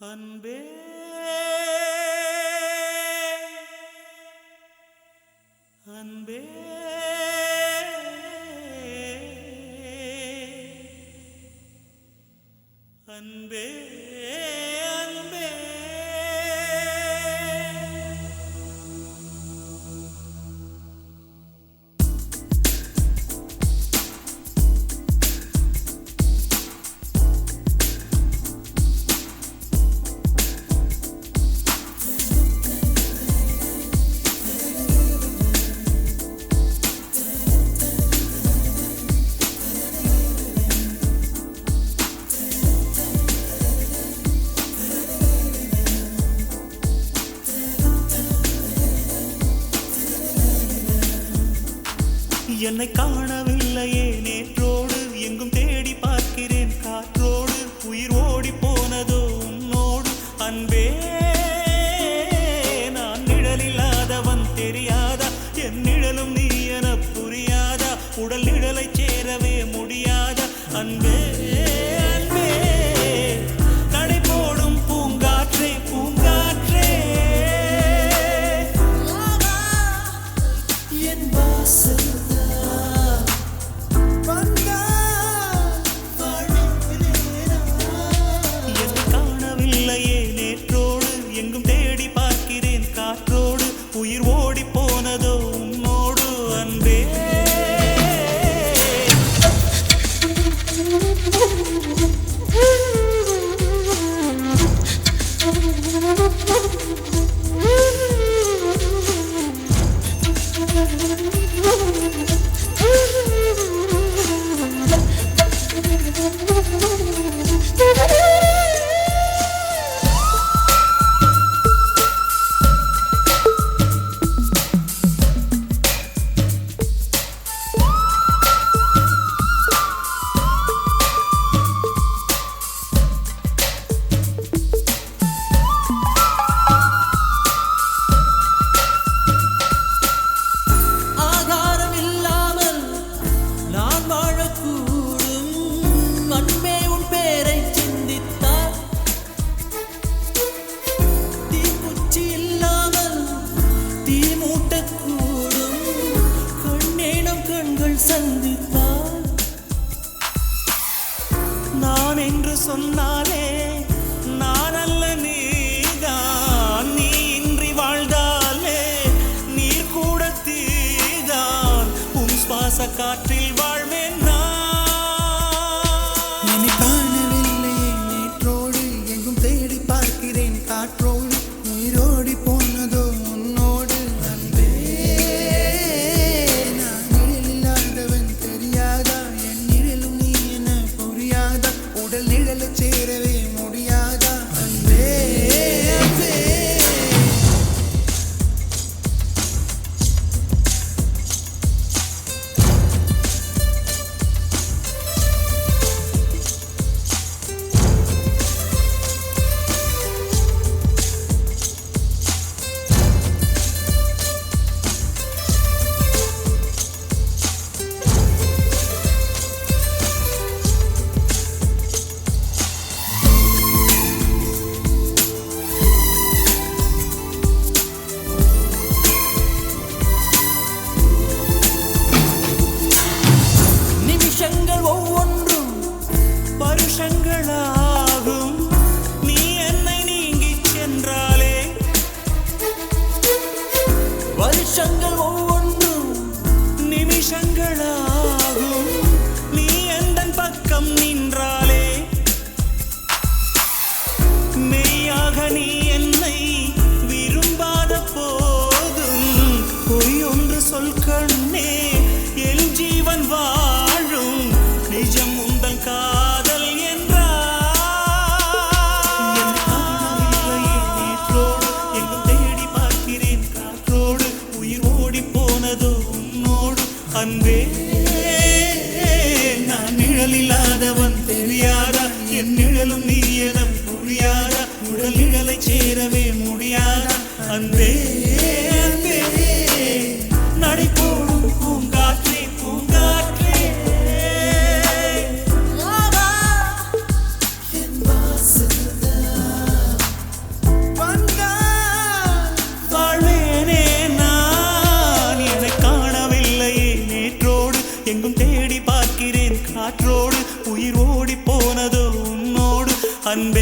அன்பே. அன்பே. அன்பே. என்னை காணவில்லையே. நேற்றோடு எங்கும் தே சொன்னாலே நான் அல்ல நீதான். நீ இன்றி வாழ்ந்தாலே நீர் கூட தீதான். உன் சுவாச காற்றில் வாழ்வேன் அன்பே